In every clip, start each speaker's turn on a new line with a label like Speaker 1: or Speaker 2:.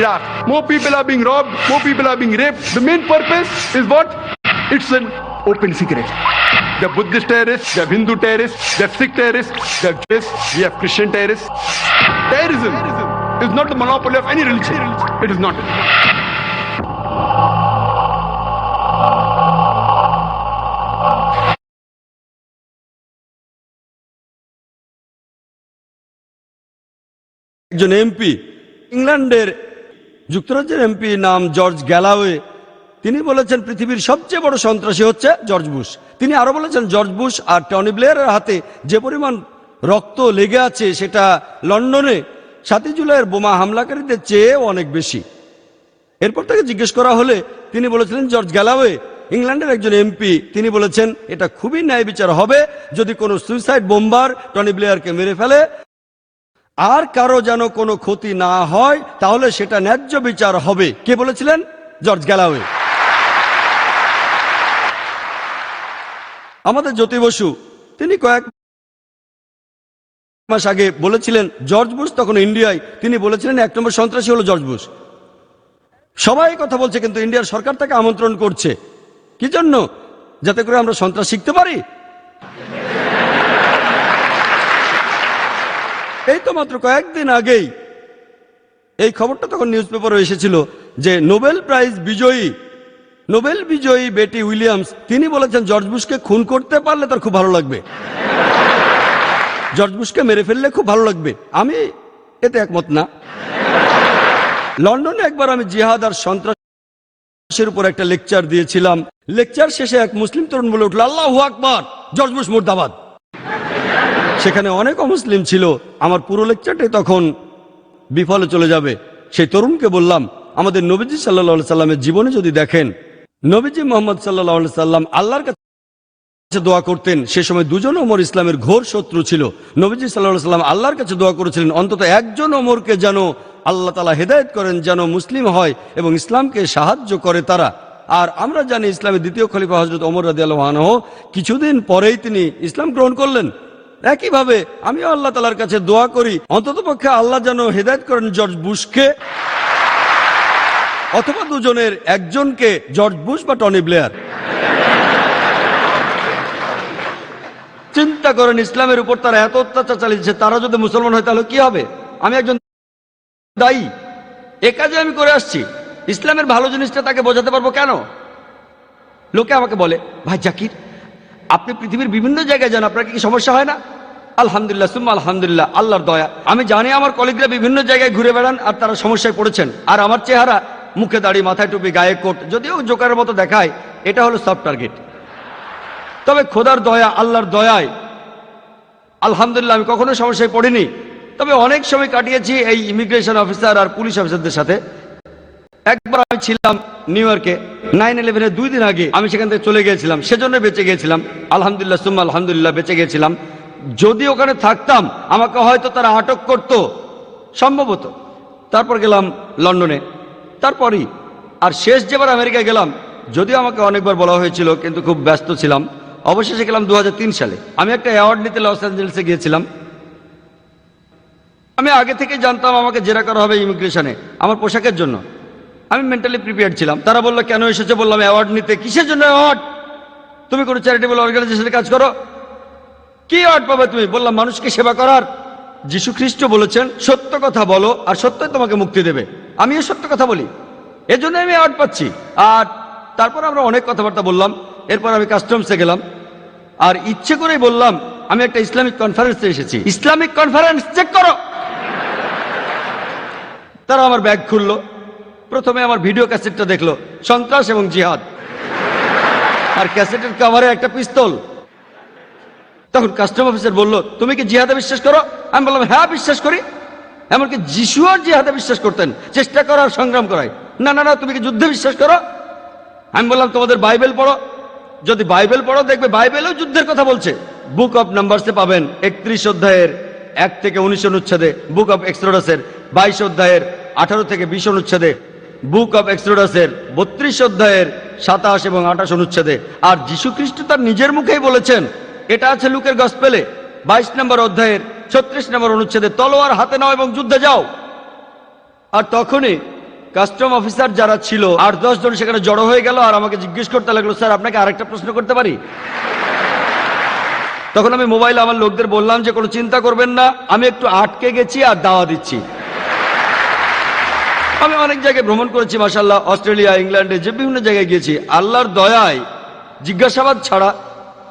Speaker 1: Iraq. More people are being robbed, more people are being raped. The main purpose is what? It's an open secret. The Buddhist terrorists, the Hindu terrorists, the Sikh terrorists, the Jews, we have Christian terrorists. Terrorism is not the monopoly of any religion. It is not.
Speaker 2: একজন MP ইংল্যান্ডের যুক্তরাজ্যের MP নাম George Galloway, তিনি বলেছেন পৃথিবীর সবচেয়ে বড় সন্ত্রাসী হচ্ছে জর্জ বুশ। তিনি আরও বলেছেন, জর্জ বুশ আর টনি ব্লেয়ারের হাতে যে পরিমাণ রক্ত লেগে আছে সেটা লন্ডনে সাতই জুলাইয়ের বোমা হামলাকারীদের চেয়ে অনেক বেশি। এরপর তাকে জিজ্ঞেস করা হলে তিনি বলেছিলেন, জর্জ গ্যালাওয়ে, ইংল্যান্ডের একজন এমপি, তিনি বলেছেন, এটা খুবই ন্যায় বিচার হবে যদি কোনো সুইসাইড বোম্বার টনি ব্লেয়ারকে মেরে ফেলে। আর কারও যেন কোনো ক্ষতি না হয়, তাহলে সেটা ন্যায্য বিচার হবে। কে বলেছিলেন? George Galloway. আমাদের জ্যোতি বসু, তিনি কয়েক মাস আগে বলেছিলেন, জর্জ বুশ তখন ইন্ডিয়ায়, তিনি বলেছিলেন, এক নম্বর সন্ত্রাসী হলো জর্জ বুশ। সবাই কথা বলছে, কিন্তু ইন্ডিয়ার সরকার তাকে আমন্ত্রণ করছে। কি জন্য? যাতে করে আমরা সন্ত্রাস শিখতে পারি? এই তো মাত্র কয়েকদিন আগেই এই খবরটা তখন নিউজ পেপারে এসেছিল যে নোবেল প্রাইজ বিজয়ী, নোবেল বিজয়ী বেটি উইলিয়ামস, তিনি বলেছেন, জর্জ বুশকে খুন করতে পারলে তার খুব ভালো লাগবে। জর্জ বুশকে মেরে ফেললে খুব ভালো লাগবে। আমি এতে একমত না। লন্ডনে একবার আমি জিহাদ আর সন্ত্রাসের উপর একটা লেকচার দিয়েছিলাম। লেকচার শেষে এক মুসলিম তরুণ বলে উঠল, আল্লাহ আকবার, জর্জ বুশ মুর্দাবাদ। সেখানে অনেক অমুসলিম ছিল। আমার পুরো লেকচারটাই তখন বিফলে চলে যাবে। সেই তরুণকে বললাম, আমাদের নবীজি সাল্লা সাল্লামের জীবনে যদি দেখেন, নবীজি মোহাম্মদ সাল্লাহ সাল্লাম আল্লাহর কাছে দোয়া করতেন, সে সময় দুজন ওমর ইসলামের ঘোর শত্রু ছিল। নবীজি সাল্লাহ সাল্লাম আল্লাহর কাছে দোয়া করেছিলেন, অন্তত একজন ওমরকে যেন আল্লাহ তালা হেদায়ত করেন, যেন মুসলিম হয় এবং ইসলামকে সাহায্য করে তারা। আর আমরা জানি ইসলামের দ্বিতীয় খলিফা হজরত ওমর রাজি আল্লাহ কিছুদিন পরেই তিনি ইসলাম গ্রহণ করলেন। একইভাবে আমিও আল্লাহ তালার কাছে দোয়া করি, অন্তত পক্ষে আল্লাহ যেন হেদায়ত করেন জর্জ বুশকে, অথবা দুজনের একজনকে, জর্জ বুশ বা টনি ব্লেয়ার। চিন্তা করেন ইসলামের উপর তারা এত অত্যাচার চালিয়েছে, তারা যদি মুসলমান হয় তাহলে কি হবে? আমি একজন দায়ী। এ কাজে আমি করে আসছি। ইসলামের ভালো জিনিসটা তাকে বোঝাতে পারব কেন? লোকে আমাকে বলে, ভাই জাকির আপনি পৃথিবীর বিভিন্ন জায়গায় যান, আপনার কি সমস্যা হয় না? আলহামদুলিল্লাহ, সুম্মা আলহামদুলিল্লাহ, আল্লাহর দয়া। আমি জানি আমার কলিগরা বিভিন্ন জায়গায় ঘুরে বেড়ান আর তারা সমস্যায় পড়েছেন। আর আমার চেহারা, মুখে দাড়ি, মাথায় টুপি, গায়ে কোট, যদিও জোকারের মতো দেখায়, এটা হলো সফট টার্গেট তবে খোদার দয়া, আল্লাহর দয়ায়, আলহামদুলিল্লাহ, আমি কখনো সমস্যায় পড়িনি। তবে অনেক সময় কাটিয়েছি এই ইমিগ্রেশন অফিসার আর পুলিশ অফিসারদের সাথে। একবার আমি ছিলাম নিউ ইয়র্কে নাইন ইলেভেনের দুই দিন আগে আমি সেখান থেকে চলে গিয়েছিলাম। সেজন্য বেঁচে গিয়েছিলাম। আলহামদুলিল্লাহ, সুম্মা আলহামদুলিল্লাহ, বেঁচে গিয়েছিলাম। যদি ওখানে থাকতাম, আমাকে হয়তো তারা আটক করত। সম্ভবত তারপর গেলাম লন্ডনে। তারপরই, আর শেষ যেবার আমেরিকা গেলাম, যদিও আমাকে অনেকবার বলা হয়েছিল, কিন্তু খুব ব্যস্ত ছিলাম। অবশেষে গেলাম দু হাজার তিন সালে। আমি একটা অ্যাওয়ার্ড নিতে লস অ্যাঞ্জেলেসে গিয়েছিলাম। আমি আগে থেকে জানতাম আমাকে জেরা করা হবে ইমিগ্রেশনে, আমার পোশাকের জন্য। আমি মেন্টালি প্রিপেয়ার ছিলাম। তারা বলল, কেন এসেছে? বললাম অ্যাওয়ার্ড নিতে। কিসের জন্য অ্যাওয়ার্ড তুমি কোনো চ্যারিটেবল অর্গানাইজেশনে কাজ করো? কি অ্যাওয়ার্ড পাবে তুমি? বললাম, মানুষকে সেবা করার। যিশু খ্রিস্ট বলেছেন, সত্য কথা বলো আর সত্যই তোমাকে মুক্তি দেবে। আমিও সত্য কথা বলি। এজন্য আমি অ্যাওয়ার্ড পাচ্ছি। আর তারপর আমরা অনেক কথাবার্তা বললাম। এরপর আমি কাস্টমসে গেলাম। আর ইচ্ছে করেই বললাম, আমি একটা ইসলামিক কনফারেন্সে এসেছি। ইসলামিক কনফারেন্স চেক করো। তারা আমার ব্যাগ খুললো। প্রথমে আমার ভিডিও ক্যাসেটটা দেখল, সন্ত্রাস এবং জিহাদ। আর ক্যাসেটের কাভারে একটা পিস্তল। তখন কাস্টম অফিসার বলল, তুমি কি জিহাদে বিশ্বাস করো? আমি বললাম হ্যাঁ বিশ্বাস করি। এমনকি যিশু আর জিহাদে বিশ্বাস করতেন, চেষ্টা করার সংগ্রাম করায় না না না, তুমি কি যুদ্ধে বিশ্বাস করো? আমি বললাম, তোমাদের বাইবেল পড়ো। যদি বাইবেল পড়ো, দেখবে বাইবেলেও যুদ্ধের কথা বলছে। বুক অফ নাম্বারসে পাবেন একত্রিশ অধ্যায়ের এক থেকে উনিশ অনুচ্ছেদে বুক অফ এক্সট্রোডাসের বাইশ অধ্যায়ের আঠারো থেকে বিশ অনুচ্ছেদে বুক অব এক্সট্রোডাসের বত্রিশ অধ্যায়ের সাতাশ এবং আঠাশ অনুচ্ছেদে। আর খ্রিস্ট তার নিজের মুখেই বলেছেন, এটা আছে লুকের গসপেলে। বাইশ নম্বর অধ্যায়ের ছত্রিশ নম্বর অনুচ্ছেদে, তলোয়ার হাতে নাও এবং যুদ্ধে যাও। আর তখনই কাস্টম অফিসার যারা ছিল, আট দশ জন সেখানে জড়ো হয়ে গেল, আর আমাকে জিজ্ঞেস করতে লাগল, স্যার, আপনাকে আরেকটা প্রশ্ন করতে পারি? তখন আমি মোবাইল আমার লোকদের বললাম যে, কোনো চিন্তা করবেন না, আমি একটু আটকে গেছি আর দাওয়া দিচ্ছি। আমি অনেক জায়গায় ভ্রমণ করেছি মাসাল্লাহ অস্ট্রেলিয়া, ইংল্যান্ডে, যে বিভিন্ন জায়গায় গিয়েছি। আল্লাহর দয়ায় জিজ্ঞাসাবাদ ছাড়া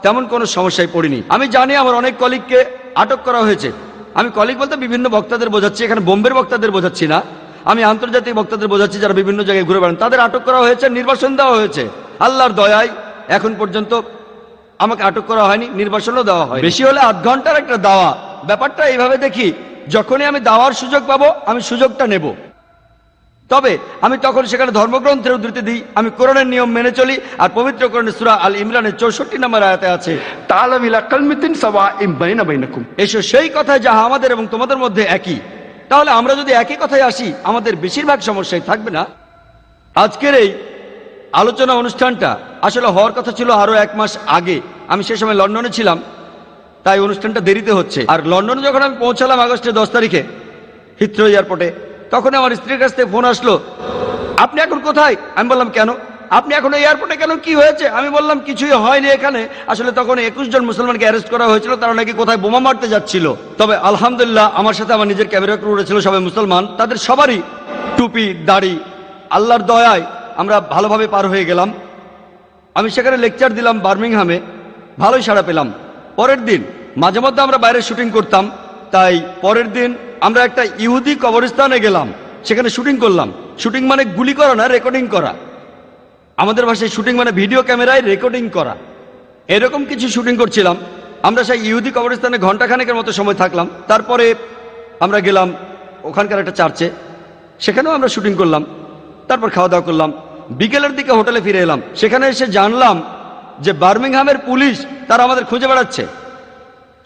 Speaker 2: তেমন কোনো সমস্যায় পড়িনি। আমি জানি আমার অনেক কলিগকে আটক করা হয়েছে। আমি কলিগ বলতে বিভিন্ন বক্তাদের বোঝাচ্ছি, এখানে বোম্বের বক্তাদের বোঝাচ্ছি না। আমি আন্তর্জাতিক বক্তাদের বোঝাচ্ছি যারা বিভিন্ন জায়গায় ঘুরে বেড়ান। তাদের আটক করা হয়েছে, নির্বাসন দেওয়া হয়েছে। আল্লাহর দয়ায় এখন পর্যন্ত আমাকে আটক করা হয়নি, নির্বাসনও দেওয়া হয় বেশি হলে আধ ঘণ্টার একটা দাওয়া। ব্যাপারটা এইভাবে দেখি, যখনই আমি দাওয়ার সুযোগ পাবো, আমি সুযোগটা নেব। তবে আমি তখন সেখানে ধর্মগ্রন্থের উদ্ধৃতি দিই। আমি কোরআনের নিয়ম মেনে চলি আর পবিত্র কোরআনে সুরা আল ইমরানের চৌষট্টি নাম্বার আয়তে আছে এসো সেই কথা যাহা আমাদের এবং তোমাদের মধ্যে একই। তাহলে আমরা যদি একই কথায় আসি, আমাদের বেশিরভাগ সমস্যাই থাকবে না? আজকের এই আলোচনা অনুষ্ঠানটা আসলে হওয়ার কথা ছিল আরও এক মাস আগে। আমি সে সময় লন্ডনে ছিলাম, তাই অনুষ্ঠানটা দেরিতে হচ্ছে। আর লন্ডনে যখন আমি পৌঁছালাম আগস্টের দশ তারিখে হিথ্রো এয়ারপোর্টে তখন আমার স্ত্রীর কাছ থেকে ফোন আসলো। আপনি এখন কোথায়? আমি বললাম, কেন? আপনি এখন এয়ারপোর্টে কেন? কি হয়েছে? আমি বললাম, কিছুই হয়নি এখানে। আসলে তখন একুশ জন মুসলমানকে অ্যারেস্ট করা হয়েছিল, তারা নাকি কোথায় বোমা মারতে যাচ্ছিল। তবে আলহামদুলিল্লাহ, আমার সাথে আমার নিজের ক্যামেরা ক্রু ছিল সবাই মুসলমান। তাদের সবারই টুপি, দাড়ি, আল্লাহর দয়ায় আমরা ভালোভাবে পার হয়ে গেলাম। আমি সেখানে লেকচার দিলাম বার্মিংহামে। ভালোই সাড়া পেলাম। পরের দিন মাঝে মধ্যে আমরা বাইরে শুটিং করতাম। তাই পরের দিন আমরা একটা ইহুদি কবরস্থানে গেলাম, সেখানে শুটিং করলাম। শুটিং মানে গুলি করা না, রেকর্ডিং করা। আমাদের ভাষায় শুটিং মানে ভিডিও ক্যামেরায় রেকর্ডিং করা। এরকম কিছু শুটিং করছিলাম। আমরা সেই ইহুদি কবরস্থানে ঘন্টাখানেকের মতো সময় থাকলাম। তারপরে আমরা গেলাম ওখানকার একটা চার্চে। সেখানেও আমরা শুটিং করলাম। তারপর খাওয়া দাওয়া করলাম। বিকেলের দিকে হোটেলে ফিরে এলাম। সেখানে এসে জানলাম যে বার্মিংহামের পুলিশ তারা আমাদের খুঁজে বেড়াচ্ছে।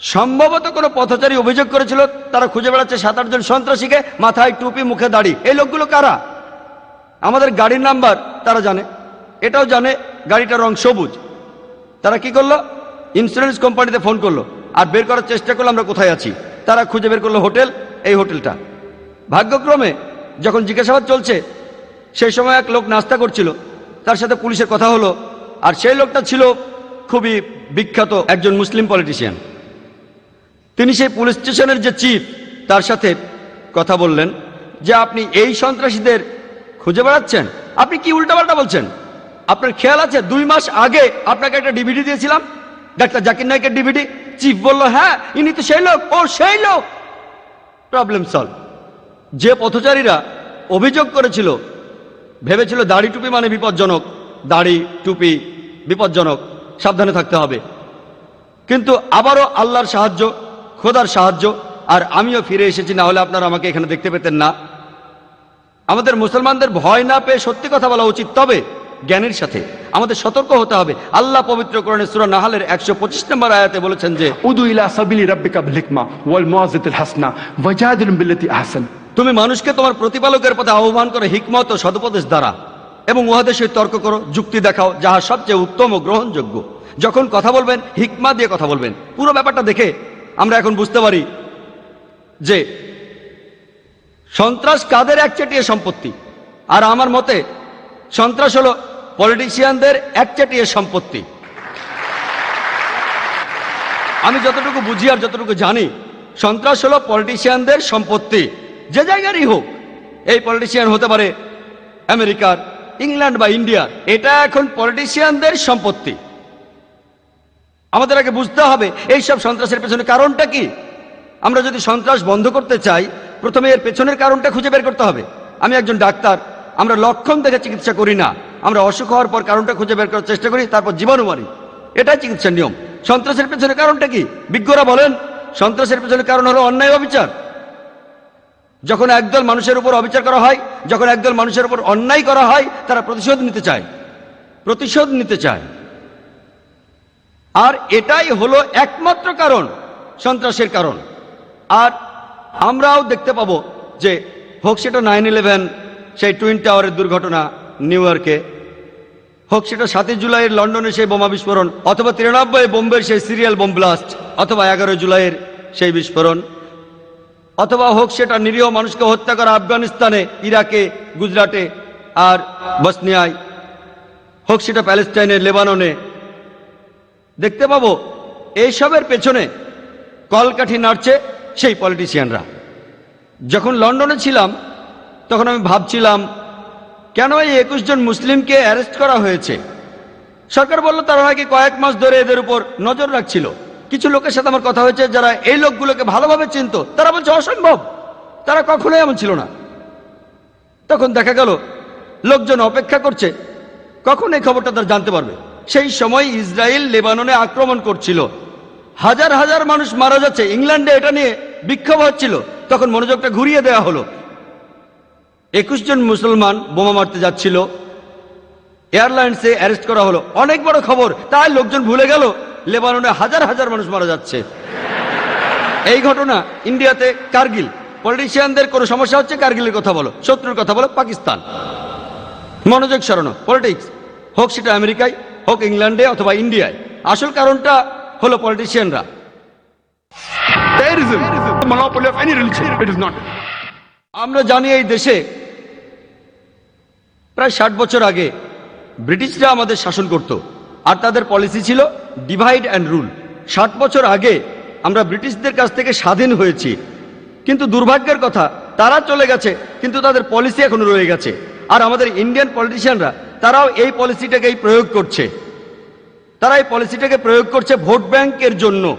Speaker 2: সম্ভবত কোনো পথচারী অভিযোগ করেছিল, তারা খুঁজে বেড়াচ্ছে সাত আটজন সন্ত্রাসীকে মাথায় টুপি, মুখে দাড়ি। এই লোকগুলো কারা? আমাদের গাড়ির নাম্বার তারা জানে। এটাও জানে গাড়িটার রং সবুজ। তারা কি করল? ইন্স্যুরেন্স কোম্পানিতে ফোন করল। আর বের করার চেষ্টা করল আমরা কোথায় আছি। তারা খুঁজে বের করল হোটেল, এই হোটেলটা। ভাগ্যক্রমে যখন জিজ্ঞাসাবাদ চলছে, সেই সময় এক লোক নাস্তা করছিল। তার সাথে পুলিশের কথা হলো। আর সেই লোকটা ছিল খুবই বিখ্যাত একজন মুসলিম পলিটিশিয়ান তিনি সেই পুলিশ স্টেশনের যে চিফ, তার সাথে কথা বললেন যে আপনি এই সন্ত্রাসীদের খুঁজে বেড়াচ্ছেন। আপনি কি উল্টাপাল্টা বলছেন? আপনার খেয়াল আছে, দুই মাস আগে আপনাকে একটা ডিভিডি দিয়েছিলাম? ডাক্তার জাকির নায়কের ডিভিডি। চিফ বলল হ্যাঁ ইনি তো সেই লোক, ও সেই লোক। প্রবলেম সলভ যে পথচারীরা অভিযোগ করেছিল, ভেবেছিল দাড়ি টুপি মানে বিপজ্জনক, দাড়ি টুপি বিপজ্জনক, সাবধানে থাকতে হবে। কিন্তু আবারও আল্লাহর সাহায্য খোদার সাহায্য আর আমিও ফিরে এসেছি না হলে আপনারা আমাকে এখানে দেখতে পেতেন না। আমাদের মুসলমানদের ভয় না পেয়ে সত্যি কথা বলা উচিত তবে জ্ঞানের সাথে আমাদের সতর্ক হতে হবে। আল্লাহ পবিত্র কোরআনে সুরা নাহালের 125 নম্বর আয়াতে বলেছেন যে
Speaker 1: সাবিলি হিকমা হাসনা
Speaker 2: তুমি মানুষকে তোমার প্রতিপালকের পথে আহ্বান করে হিকমত ও সদুপদেশ দ্বারা। এবং উহাদের তর্ক করো যুক্তি দেখাও যাহা সবচেয়ে উত্তম ও গ্রহণযোগ্য। যখন কথা বলবেন হিকমা দিয়ে কথা বলবেন। পুরো ব্যাপারটা দেখে আমরা এখন বুঝতে পারি যে সন্ত্রাস কাদের একচেটিয়া সম্পত্তি? আর আমার মতে, সন্ত্রাস হলো পলিটিশিয়ানদের একচেটিয়া সম্পত্তি। আমি যতটুকু বুঝি আর যতটুকু জানি, সন্ত্রাস হলো পলিটিশিয়ানদের সম্পত্তি। যে জায়গারই হোক, এই পলিটিশিয়ান হতে পারে আমেরিকার, ইংল্যান্ড বা ইন্ডিয়া এটা এখন পলিটিশিয়ানদের সম্পত্তি। আমাদের আগে বুঝতে হবে, এই সব সন্ত্রাসের পেছনে কারণটা কি? আমরা যদি সন্ত্রাস বন্ধ করতে চাই, প্রথমে এর পেছনের কারণটা খুঁজে বের করতে হবে। আমি একজন ডাক্তার, আমরা লক্ষণ দেখে চিকিৎসা করি না। আমরা অসুখ হওয়ার পর কারণটা খুঁজে বের করার চেষ্টা করি, তারপর জীবাণু মারি। এটাই চিকিৎসার নিয়ম। সন্ত্রাসের পেছনে কারণটা কি? বিজ্ঞরা বলেন, সন্ত্রাসের পেছনে কারণ হলো অন্যায় অবিচার। যখন একদল মানুষের উপর অবিচার করা হয়, যখন একদল মানুষের উপর অন্যায় করা হয়, তারা প্রতিশোধ নিতে চায়। প্রতিশোধ নিতে চায়। আর এটাই হলো একমাত্র কারণ, সন্ত্রাসের কারণ। আর আমরাও দেখতে পাবো যে হোক সেটা নাইন ইলেভেন সেই টুইন টাওয়ারের দুর্ঘটনা নিউ ইয়র্কে হোক সেটা সাতই জুলাইয়ের লন্ডনে সেই বোমা বিস্ফোরণ, অথবা তিরানব্বই বোম্বের সেই সিরিয়াল বোম ব্লাস্ট অথবা এগারোই জুলাইয়ের সেই বিস্ফোরণ, অথবা হোক সেটা নিরীহ মানুষকে হত্যা করা আফগানিস্তানে, ইরাকে, গুজরাটে আর বসনিয়ায়, হোক সেটা প্যালেস্টাইনে, লেবাননে দেখতে পাবো এইসবের পেছনে কলকাঠি নাড়ছে সেই পলিটিশিয়ানরা যখন লন্ডনে ছিলাম, তখন আমি ভাবছিলাম, কেন এই একুশ জন মুসলিমকে অ্যারেস্ট করা হয়েছে? সরকার বলল, তারা নাকি কয়েক মাস ধরে এদের উপর নজর রাখছিল। কিছু লোকের সাথে আমার কথা হয়েছে, যারা এই লোকগুলোকে ভালোভাবে চিনত, তারা বলছে, অসম্ভব! তারা কখনোই এমন ছিল না। তখন দেখা গেল, লোকজন অপেক্ষা করছে, কখন এই খবরটা তারা জানতে পারবে? সেই সময় ইসরায়েল লেবাননে আক্রমণ করছিল। হাজার হাজার মানুষ মারা যাচ্ছে। ইংল্যান্ডে এটা নিয়ে বিক্ষোভ হচ্ছিল। তখন মনোযোগটা ঘুরিয়ে দেওয়া হলো। একুশ জন মুসলমান বোমা মারতে যাচ্ছিল। এয়ারলাইন্সে অ্যারেস্ট করা হলো। অনেক বড় খবর। তাই লোকজন ভুলে গেল, লেবাননে হাজার হাজার মানুষ মারা যাচ্ছে। এই ঘটনা ইন্ডিয়াতে কার্গিল। পলিটিশিয়ানদের কোনো সমস্যা হচ্ছে? কার্গিলের কথা বলো, শত্রুর কথা বলো, পাকিস্তান। মনোযোগ সরানো, পলিটিক্স। হোক সেটা আমেরিকায় হোক ইংল্যান্ডে অথবা ইন্ডিয়ায়। আসল কারণটা হলো পলিটিশিয়ানরা. আমরা জানি এই দেশে প্রায় ষাট বছর আগে ব্রিটিশরা আমাদের শাসন করত আর তাদের পলিসি ছিল ডিভাইড অ্যান্ড রুল ষাট বছর আগে আমরা ব্রিটিশদের কাছ থেকে স্বাধীন হয়েছি। কিন্তু দুর্ভাগ্যের কথা তারা চলে গেছে কিন্তু তাদের পলিসি এখনও রয়ে গেছে। আর আমাদের ইন্ডিয়ান পলিটিশিয়ানরা তারাও এই পলিসিটাকেই প্রয়োগ করছে। তারা এই পলিসিটাকে প্রয়োগ করছে ভোট ব্যাংকের জন্য।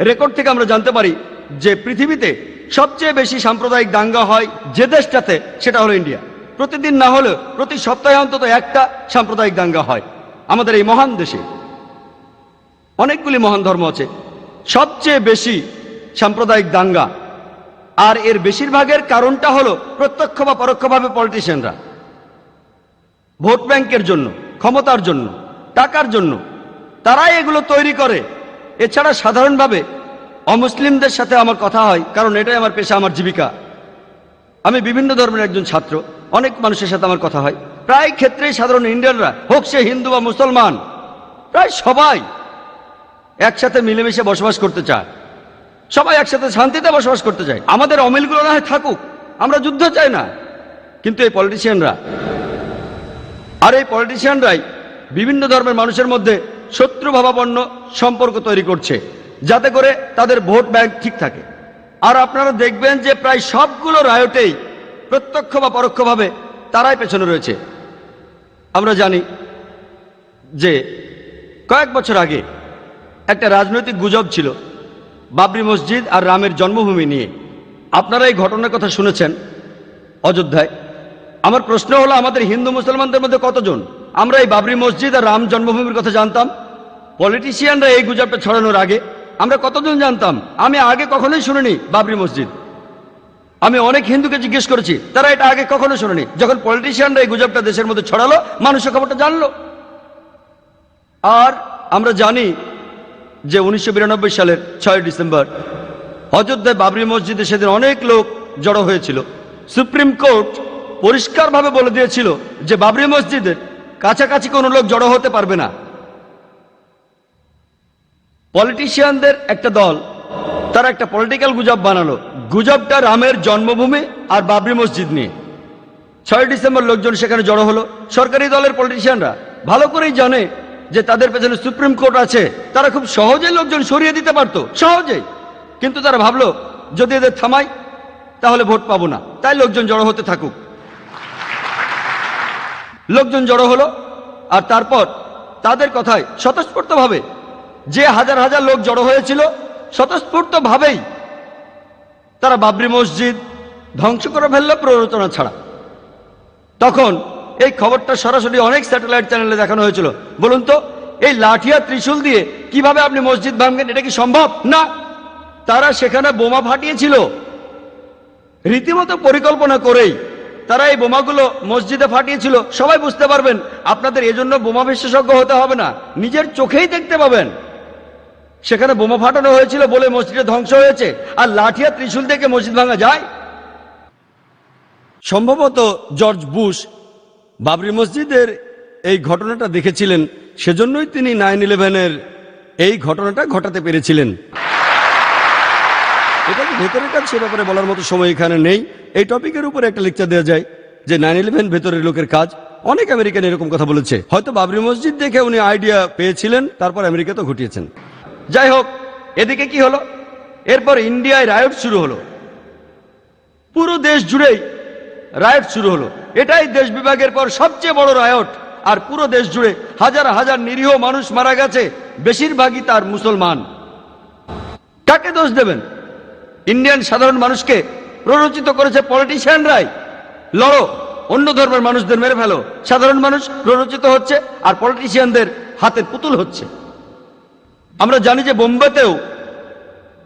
Speaker 2: রেকর্ড থেকে আমরা জানতে পারি যে পৃথিবীতে সবচেয়ে বেশি সাম্প্রদায়িক দাঙ্গা হয় যে দেশটাতে, সেটা হলো ইন্ডিয়া। প্রতিদিন না হলেও প্রতি সপ্তাহে অন্তত একটা সাম্প্রদায়িক দাঙ্গা হয় আমাদের এই মহান দেশে। অনেকগুলি মহান ধর্ম আছে। সবচেয়ে বেশি সাম্প্রদায়িক দাঙ্গা। আর এর বেশিরভাগের কারণটা হলো প্রত্যক্ষ বা পরোক্ষভাবে পলিটিশিয়ানরা ভোট ব্যাংকের জন্য, ক্ষমতার জন্য, টাকার জন্য। তারাই এগুলো তৈরি করে। এছাড়া সাধারণভাবে অমুসলিমদের সাথে আমার কথা হয়, কারণ এটাই আমার পেশা, আমার জীবিকা। আমি বিভিন্ন ধর্মের একজন ছাত্র, অনেক মানুষের সাথে আমার কথা হয়। প্রায় ক্ষেত্রেই সাধারণ ইন্ডিয়ানরা, হোক সে হিন্দু বা মুসলমান, প্রায় সবাই একসাথে মিলেমিশে বসবাস করতে চায়। সবাই একসাথে শান্তিতে বসবাস করতে চায়। আমাদের অমিলগুলো না হয় থাকুক, আমরা যুদ্ধ চাই না। কিন্তু এই পলিটিশিয়ানরা আর এই পলিটিশিয়ানরাই বিভিন্ন ধর্মের মানুষের মধ্যে শত্রুভাবাপন্ন সম্পর্ক তৈরি করছে, যাতে করে তাদের ভোট ব্যাংক ঠিক থাকে। আর আপনারা দেখবেন যে প্রায় সবগুলো রায়টেই প্রত্যক্ষ বা পরোক্ষভাবে তারাই পেছনে রয়েছে। আমরা জানি যে কয়েক বছর আগে একটা রাজনৈতিক গুজব ছিল বাবরি মসজিদ আর রামের জন্মভূমি নিয়ে। আপনারা এই ঘটনার কথা শুনেছেন অযোধ্যায়। আমার প্রশ্ন হলো, আমাদের হিন্দু মুসলমানদের মধ্যে কতজন? আমরা এই বাবরি মসজিদ আর রাম জন্মভূমির কথা জানতাম। পলিটিশিয়ানরা এই গুজবটা ছড়ানোর আগে আমরা কতজন জানতাম? আমি আগে কখনোই শুনিনি বাবরি মসজিদ। আমি অনেক হিন্দুকে জিজ্ঞেস করেছি, তারা এটা আগে কখনো শোনেনি। যখন পলিটিশিয়ানরা এই গুজবটা দেশের মধ্যে ছড়ালো, মানুষের খবরটা জানলো। আর আমরা জানি যে উনিশশো বিরানব্বই সালের ছয় ডিসেম্বর অযোধ্যায় বাবরি মসজিদে সেদিন অনেক লোক জড়ো হয়েছিল। সুপ্রিম কোর্ট পরিষ্কারভাবে বলে দিয়েছিল যে বাবরি মসজিদের কাছাকাছি কোনো লোক জড়ো হতে পারবে না। পলিটিশিয়ানদের একটা দল, তারা একটা পলিটিক্যাল গুজব বানালো। গুজবটা রামের জন্মভূমি আর বাবরি মসজিদ নিয়ে। ছয় ডিসেম্বর লোকজন সেখানে জড়ো হলো। সরকারি দলের পলিটিশিয়ানরা ভালো করেই জানে যে তাদের পেছনে সুপ্রিম কোর্ট আছে। তারা খুব সহজেই লোকজন সরিয়ে দিতে পারতো, সহজেই। কিন্তু তারা ভাবলো, যদি এদের থামাই, তাহলে ভোট পাবো না। তাই লোকজন জড়ো হতে থাকুক। লোকজন জড়ো হলো, আর তারপর তাদের কথায় স্বতঃস্ফূর্তভাবে যে হাজার হাজার লোক জড়ো হয়েছিল, স্বতঃস্ফূর্তভাবেই তারা বাবরি মসজিদ ধ্বংস করে ফেলল প্ররোচনা ছাড়া। তখন এই খবরটা সরাসরি অনেক স্যাটেলাইট চ্যানেলে দেখানো হয়েছিল। বলুন তো, এই লাঠিয়া ত্রিশূল দিয়ে কীভাবে আপনি মসজিদ ভাঙবেন, এটা কি সম্ভব? না। তারা সেখানে বোমা ফাটিয়েছিল। রীতিমতো পরিকল্পনা করেই তারা এই বোমাগুলো মসজিদে ফাটিয়েছিল, সবাই বুঝতে পারবেন, আপনাদের এজন্য বোমা বিশেষজ্ঞ হতে হবে না, নিজের চোখেই দেখতে পাবেন। সেখানে বোমা ফাটানো হয়েছিল বলে মসজিদে ধ্বংস হয়েছে, আর লাঠিয়া ত্রিশূল থেকে মসজিদ ভাঙা যায়। সম্ভবত জর্জ বুশ বাবরি মসজিদের এই ঘটনাটা দেখেছিলেন, সেজন্যই তিনি নাইন ইলেভেনের এই ঘটনাটা ঘটাতে পেরেছিলেন। ভেতরের কাজ সে ব্যাপারে বলার মতো সময় এখানে নেই। এই টপিকের উপরে একটা লেকচার দেওয়া যায় যে নাইন ইলেভেন ভেতরের লোকের কাজ। অনেক আমেরিকান এরকম কথা বলেছে। হয়তো বাবরি মসজিদ দেখে উনি আইডিয়া পেয়েছিলেন, তারপর আমেরিকা তো ঘটিয়েছেন। যাই হোক, এদিকে কি হলো? এরপর ইন্ডিয়ায় রায়ট শুরু হলো। পুরো দেশ জুড়েই রায়ট শুরু হলো। এটাই দেশ বিভাগের পর সবচেয়ে বড় রায়ট আর পুরো দেশ জুড়ে হাজার হাজার নিরীহ মানুষ মারা গেছে, বেশিরভাগই তার মুসলমান। কাকে দোষ দেবেন? ইন্ডিয়ান সাধারণ মানুষকে প্ররোচিত করেছে পলিটিশিয়ানরাই লড়ো, অন্য ধর্মের মানুষদের মেরে ফেলো। সাধারণ মানুষ প্ররোচিত হচ্ছে আর পলিটিশিয়ানদের হাতের পুতুল হচ্ছে। আমরা জানি যে বোম্বেতেও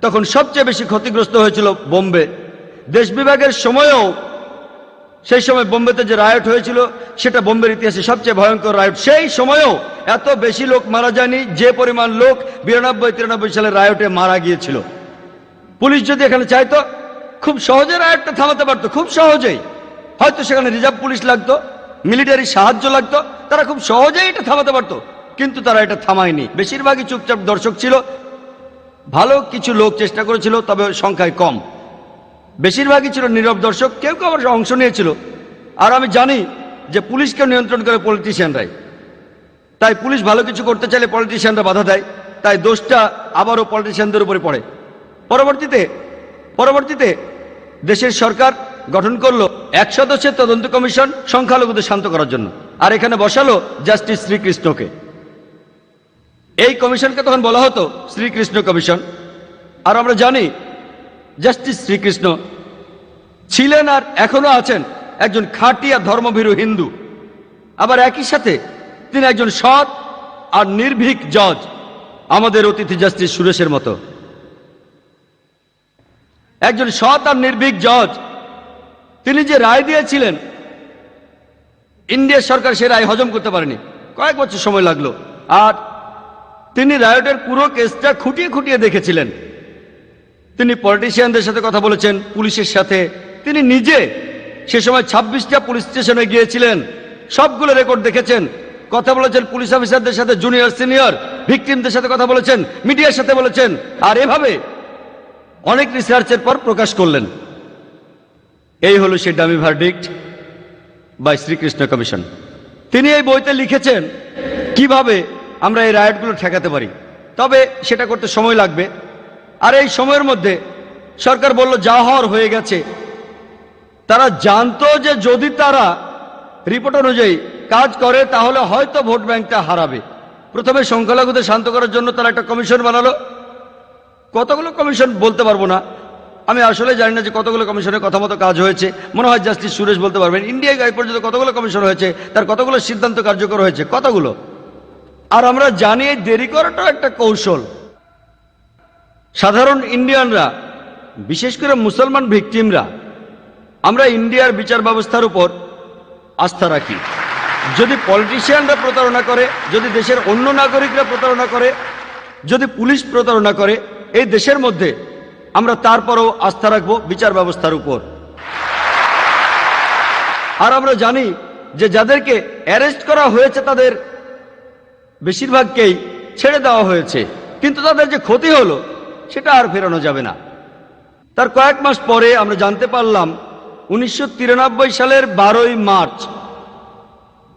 Speaker 2: তখন সবচেয়ে বেশি ক্ষতিগ্রস্ত হয়েছিল বোম্বে। দেশ বিভাগের সময়েও সেই সময় বোম্বেতে যে রায়ট হয়েছিল, সেটা বোম্বের ইতিহাসে সবচেয়ে ভয়ঙ্কর রায়ট সেই সময়েও এত বেশি লোক মারা যায়নি, যে পরিমাণ লোক বিরানব্বই তিরানব্বই সালে রায়টে মারা গিয়েছিল। পুলিশ যদি এখানে চাইতো, খুব সহজে রায়টটা থামাতে পারতো, খুব সহজেই। হয়তো সেখানে রিজার্ভ পুলিশ লাগতো, মিলিটারি সাহায্য লাগতো, তারা খুব সহজেই এটা থামাতে পারতো। কিন্তু তারা এটা থামায়নি। বেশিরভাগই চুপচাপ দর্শক ছিল। ভালো কিছু লোক চেষ্টা করেছিল, তবে সংখ্যায় কম। বেশিরভাগই ছিল নীরব দর্শক, কেউ কেউ আবার অংশ নিয়েছিল। আর আমি জানি যে পুলিশকে নিয়ন্ত্রণ করে পলিটিশিয়ানরাই। তাই পুলিশ ভালো কিছু করতে চাইলে পলিটিশিয়ানরা বাধা দেয়, তাই দোষটা আবারও পলিটিশিয়ানদের উপরে পড়ে। পরবর্তীতে পরবর্তীতে দেশের সরকার গঠন করল এক সদস্যের তদন্ত কমিশন সংখ্যালঘুদের শান্ত করার জন্য। আর এখানে বসালো জাস্টিস শ্রীকৃষ্ণকে। এই কমিশনকে তখন বলা হতো শ্রীকৃষ্ণ কমিশন। আর আমরা জানি জাস্টিস শ্রীকৃষ্ণ ছিলেন আর এখনও আছেন একজন খাঁটিয়া ধর্মভীরু হিন্দু। আবার একই সাথে তিনি একজন সৎ আর নির্ভীক জজ, আমাদের অতিথি জাস্টিস সুরেশের মতো। একজন সৎ আর নির্ভীক জজ। তিনি যে রায় দিয়েছিলেন, ইন্ডিয়ার সরকার সে রায় হজম করতে পারেনি। কয়েক বছর সময় লাগল। আর তিনি রায়টের পুরো কেসটা খুঁটিয়ে খুঁটিয়ে দেখেছিলেন। তিনি পলিটিশিয়ানদের সাথে কথা বলেছেন, পুলিশের সাথে। তিনি নিজে সে সময় ছাব্বিশটা পুলিশ স্টেশনে গিয়েছিলেন। সবগুলো রেকর্ড দেখেছেন। কথা বলেছেন পুলিশ অফিসারদের সাথে, জুনিয়র, সিনিয়র, ভিকটিমদের সাথে কথা বলেছেন, মিডিয়ার সাথে বলেছেন। আর এভাবে অনেক রিসার্চের পর প্রকাশ করলেন। এই হলো সে dummy verdict by Srikrishna commission তিনি এই বইতে লিখেছেন, কীভাবে আমরা এই রায়টগুলো ঠেকাতে পারি। তবে সেটা করতে সময় লাগবে। আর এই সময়ের মধ্যে সরকার বলল, যা হওয়ার হয়ে গেছে। তারা জানতো যে যদি তারা রিপোর্ট অনুযায়ী কাজ করে, তাহলে হয়তো ভোট ব্যাংকটা হারাবে। প্রথমে সংখ্যালঘুদের শান্ত করার জন্য তারা একটা কমিশন বানালো। কতগুলো কমিশন বলতে পারব না। আমি আসলে জানি না যে কতগুলো কমিশনের কথা মতো কাজ হয়েছে। মনে হয় জাস্টিস সুরেশ বলতে পারবেন ইন্ডিয়ায় এই পর্যন্ত কতগুলো কমিশন হয়েছে, তার কতগুলো সিদ্ধান্ত কার্যকর হয়েছে, কতগুলো? আর আমরা জানি দেরি করাটাও একটা কৌশল। সাধারণ ইন্ডিয়ানরা, বিশেষ করে মুসলমান ভিকটিমরা, আমরা ইন্ডিয়ার বিচার ব্যবস্থার উপর আস্থা রাখি। যদি পলিটিশিয়ানরা প্রতারণা করে, যদি দেশের অন্য নাগরিকরা প্রতারণা করে, যদি পুলিশ প্রতারণা করে এই দেশের মধ্যে আমরা তারপরও আস্থা রাখব বিচার ব্যবস্থার উপর। আর আমরা জানি যে যাদেরকে অ্যারেস্ট করা হয়েছে তাদের বেশিরভাগকেই ছেড়ে দেওয়া হয়েছে। কিন্তু তাদের যে ক্ষতি হলো, সেটা আর ফেরানো যাবে না। তার কয়েক মাস পরে আমরা জানতে পারলাম, উনিশশো তিরানব্বই সালের বারোই মার্চ,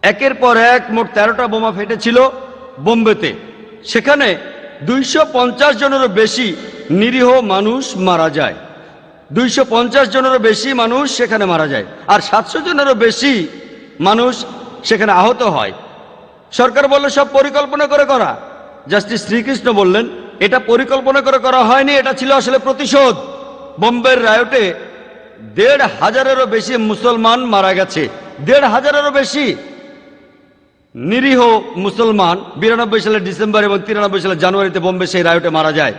Speaker 2: একের পর এক মোট তেরোটা বোমা ফেটেছিল বোম্বেতে। সেখানে দুইশো জনেরও বেশি নিরীহ মানুষ মারা যায়। দুইশো জনেরও বেশি মানুষ সেখানে মারা যায়। আর সাতশো জনেরও বেশি মানুষ সেখানে আহত হয়। সরকার বলল, সব পরিকল্পনা করে করা। জাস্টিস শ্রীকৃষ্ণ বললেন, এটা পরিকল্পনা করে করা হয়নি, এটা ছিল আসলে প্রতিশোধ। বোম্বের রায়টে দেড় হাজারেরও বেশি মুসলমান মারা গেছে। দেড় হাজারেরও বেশি নিরীহ মুসলমান বিরানব্বই সালের ডিসেম্বর এবং তিরানব্বই সালের জানুয়ারিতে বোম্বে সেই রায়টে মারা যায়।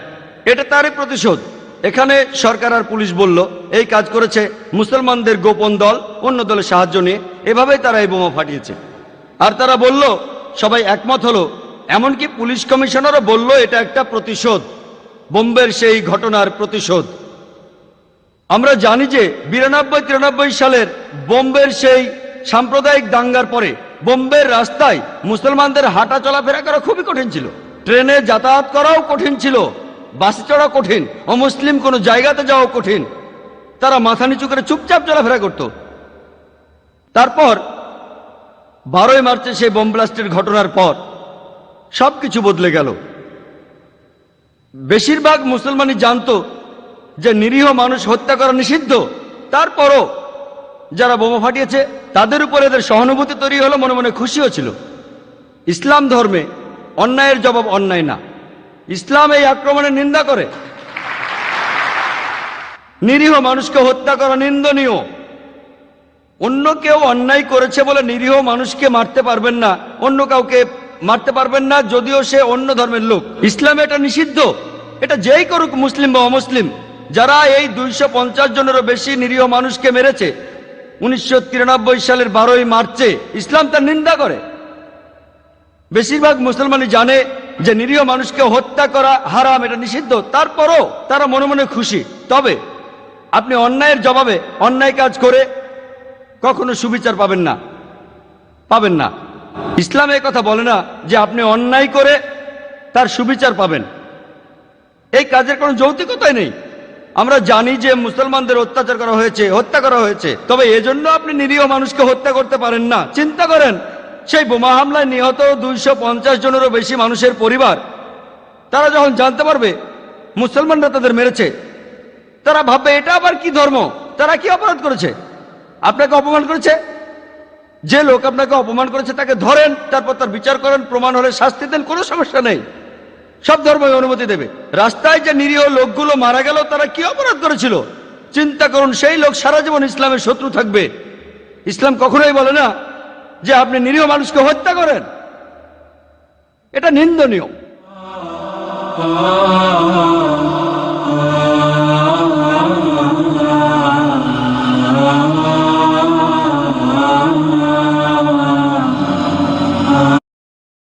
Speaker 2: এটা তারই প্রতিশোধ। এখানে সরকার আর পুলিশ বলল, এই কাজ করেছে মুসলমানদের গোপন দল, অন্য দলের সাহায্য নিয়ে। এভাবেই তারা এই বোমা ফাটিয়েছে। আর তারা বলল, সবাই একমত হলো। এমনকি পুলিশ কমিশনারও বলল, এটা একটা প্রতিশোধ। বোম্বের সেই ঘটনার প্রতিশোধ। আমরা জানি যে বিরানব্বই, তিরানব্বই সালের বোম্বের সেই সাম্প্রদায়িক দাঙ্গার পরে বোম্বের রাস্তায় মুসলমানদের হাঁটা চলাফেরা করা খুবই কঠিন ছিল। ট্রেনে যাতায়াত করাও কঠিন ছিল। বাসে চড়া কঠিন অমুসলিম কোনো জায়গাতে যাওয়া কঠিন। তারা মাথা নিচু করে চুপচাপ চলাফেরা করত। তারপর বারোই মার্চে সেই বোম ব্লাস্টের ঘটনার পর সব কিছু বদলে গেল। বেশিরভাগ মুসলমানই জানতো যে নিরীহ মানুষ হত্যা করা নিষিদ্ধ। তারপরও যারা বোমা ফাটিয়েছে, তাদের উপর এদের সহানুভূতি তৈরি হলো, মনে মনে খুশিও ছিল। ইসলাম ধর্মে অন্যায়ের জবাব অন্যায় না। ইসলাম এই আক্রমণের নিন্দা করে। নিরীহ মানুষকে হত্যা করা নিন্দনীয়। অন্য কেউ অন্যায় করেছে বলে নিরীহ মানুষকে মারতে পারবেন না, অন্য কাউকে মারতে পারবেন না, যদিও সে অন্য ধর্মের লোক। ইসলামে এটা নিষিদ্ধ। এটা যেই করুক, মুসলিম বা অমুসলিম, যারা এই দুইশো পঞ্চাশ জনেরও বেশি নিরীহ মানুষকে মেরেছে উনিশশো তিরানব্বই সালের বারোই মার্চে ইসলাম তার নিন্দা করে। বেশিরভাগ মুসলমানই জানে যে নিরীহ মানুষকে হত্যা করা হারাম, এটা নিষিদ্ধ। তারপরও তারা মনে মনে খুশি। তবে আপনি অন্যায়ের জবাবে অন্যায় কাজ করে কখনো সুবিচার পাবেন না। পাবেন না। ইসলাম কথা বলে না যে আপনি অন্যায় করে তার সুবিচার পাবেন। এই কাজের কোনো যৌতিকতাই নেই। আমরা জানি যে মুসলমানদের অত্যাচার করা হয়েছে, হত্যা করা হয়েছে। তবে এজন্য আপনি নিরীহ মানুষকে হত্যা করতে পারেন না। চিন্তা করেন, সেই বোমা হামলায় নিহত দুইশো পঞ্চাশ জনেরও বেশি মানুষের পরিবার। তারা যখন জানতে পারবে, মুসলমানরা তাদের মেরেছে, তারা ভাববে, এটা আবার কি ধর্ম? তারা কি অপরাধ করেছে? আপনাকে অপমান করেছে? যে লোক আপনাকে অপমান করেছে, তাকে ধরেন, তারপর তার বিচার করেন, প্রমাণ হলে শাস্তি দেন, কোনো সমস্যা নেই। সব ধর্মই অনুমতি দেবে। রাস্তায় যে নিরীহ লোকগুলো মারা গেল, তারা কি অপরাধ করেছিল? চিন্তা করুন, সেই লোক সারা জীবন ইসলামের শত্রু থাকবে। ইসলাম কখনোই বলে না যে আপনি নিরীহ মানুষকে হত্যা করেন। এটা নিন্দনীয়।